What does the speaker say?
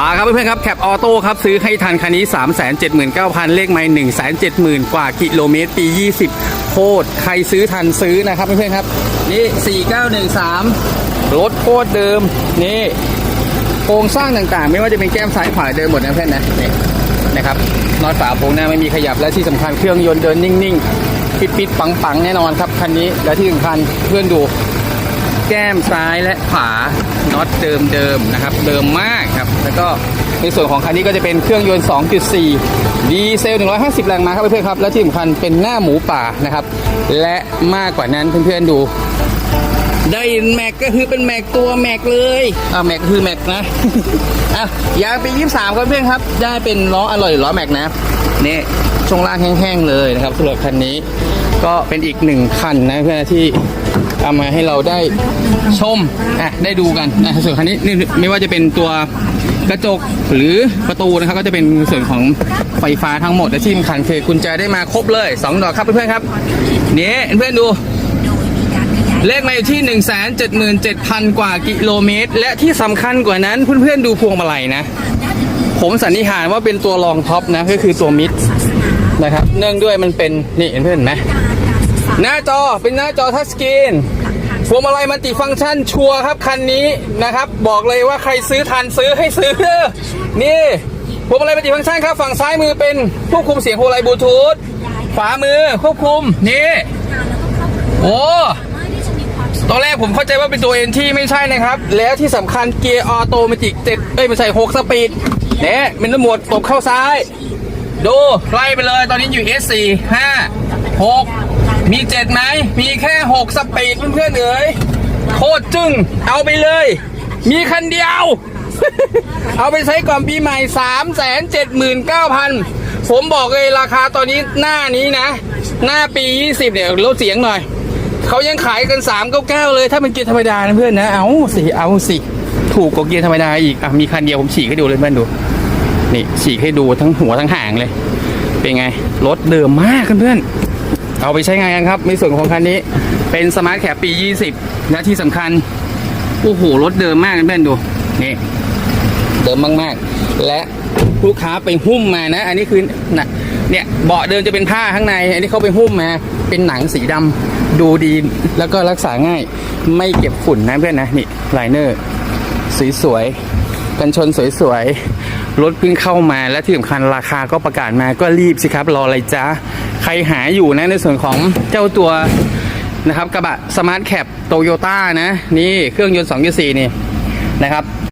มาครับเพื่อนๆครับแคปออโต้ครับซื้อให้ทันคันนี้ 3 7 9 0 0 0 เลขไม่1 7 0 0 0 0 กว่ากิโลเมตรปี 20 โคตร ใครซื้อทันซื้อนะครับเพื่อนๆครับ นี่ 4913 รถโคตรเดิม นี่โครงสร้างต่างๆ ไม่ว่าจะเป็นแก้มซ้ายขวาเดิมหมดนะเพื่อนนะนี่นะครับนอตฝาโปรงหน้าไม่มีขยับและที่สำคัญเครื่องยนต์เดินนิ่งๆ ปิดๆปังๆ แน่นอนครับคันนี้และที่สำคัญเพื่อนดู แก้มซ้ายและขวาน็อตเดิมเดิมๆนะครับ เดิมมากครับ แล้วก็ในส่วนของคันนี้ก็จะเป็นเครื่องยนต์ 2.4 ดีเซล 150 แรงม้าครับเพื่อนๆครับ และที่สำคัญเป็นหน้าหมูป่านะครับ และมากกว่านั้นเพื่อนๆดู ได้แม็กก็คือเป็นแม็กตัวแม็กเลยอ่าแม็กคือแม็กนะอะยางปี 23 ครับเพื่อนครับ ได้เป็นล้ออร่อยล้อแม็กนะนี่ช่วงล่างแห้งๆเลยนะครับสำหรับคันนี้ ก็เป็นอีกหนึ่งคันนะเพื่อนที่ เอามาให้เราได้ชมอะได้ดูกันนะส่วนคันนี้นี่ไม่ว่าจะเป็นตัวกระจกหรือประตูนะครับก็จะเป็นส่วนของไฟฟ้าทั้งหมดและที่สำคัญคือกุญแจได้มาครบเลยสองดอกครับเพื่อนๆครับนี่เพื่อนดู เลขมาอยู่ที่ 1 7 7 0 0 0 กว่ากิโลเมตร และที่สำคัญกว่านั้นเพื่อนๆดูพวงมาลัยนะ ผมสันนิษฐานว่าเป็นตัวรองท็อปนะก็คือตัวมิดนะครับเนื่องด้วยมันเป็นนี่เห็นเพื่อนไหม หน้าจอเป็นหน้าจอทัชสกรีนพวงมาลัยมัลติฟังก์ชันชัวร์ครับคันนี้นะครับ บอกเลยว่าใครซื้อทันซื้อให้ซื้อเด้อนี่พวงมาลัยมัลติฟังก์ชันครับ ฝั่งซ้ายมือเป็นควบคุมเสียงพวงมาลัยบลูทูธขวามือควบคุมนี่โอ้ตอนแรกผมเข้าใจว่าเป็นตัวเอ็นที่ไม่ใช่นะครับ แล้วที่สำคัญเกียร์ออโตเมติกเจ็ดเอ้ยไม่ใช่หกสปีดเนี่ยเป็นหมวดตบเข้าซ้าย ดูไล่ไปเลยตอนนี้อยู่ S4 5 6 มี7ไหม มีแค่6สปีดเพื่อนๆเอ๋ยโคตรจึ้งเอาไปเลย มีคันเดียว เอาไปใช้ก่อนปีใหม่3 7 9 0 0 0ผมบอกเลยราคาตอนนี้หน้านี้นะ หน้าปี 20 เนี่ยลดเสียงหน่อย เขายังขายกัน399เก้าเลยถ้าเป็นเกียร์ธรรมดานะเพื่อนนะ เอาสิเอาสิ ถูกกว่าเกียร์ธรรมดาอีก อะ มีคันเดียวผมฉีกให้ดูเลยเพื่อนดู นี่ฉีกให้ดูทั้งหัวทั้งหางเลย เป็นไง รถเดิมมากเพื่อน เอาไปใช้งานกันครับ ในส่วนของคันนี้เป็นสมาร์ทแคปปี 20 และที่สำคัญ โอ้โห รถเดิมมากเพื่อนๆดู นี่ เดิมมาก ๆ และลูกค้าไปหุ้มมานะ อันนี้คือนะเนี่ยเบาะเดิมจะเป็นผ้าข้างใน อันนี้เขาไปหุ้มมา เป็นหนังสีดำดูดีแล้วก็รักษาง่าย ไม่เก็บฝุ่นนะเพื่อนนะ นี่ไลเนอร์สวยๆกันชนสวยๆ รถเพิ่งเข้ามาและที่สำคัญราคาก็ประกาศมาก็รีบสิครับ รออะไรจ้าใครหาอยู่นะในส่วนของเจ้าตัวนะครับกระบะสมาร์ทแคปโตโยต้านะ นี่เครื่องยนต์2.4 นี่นะครับ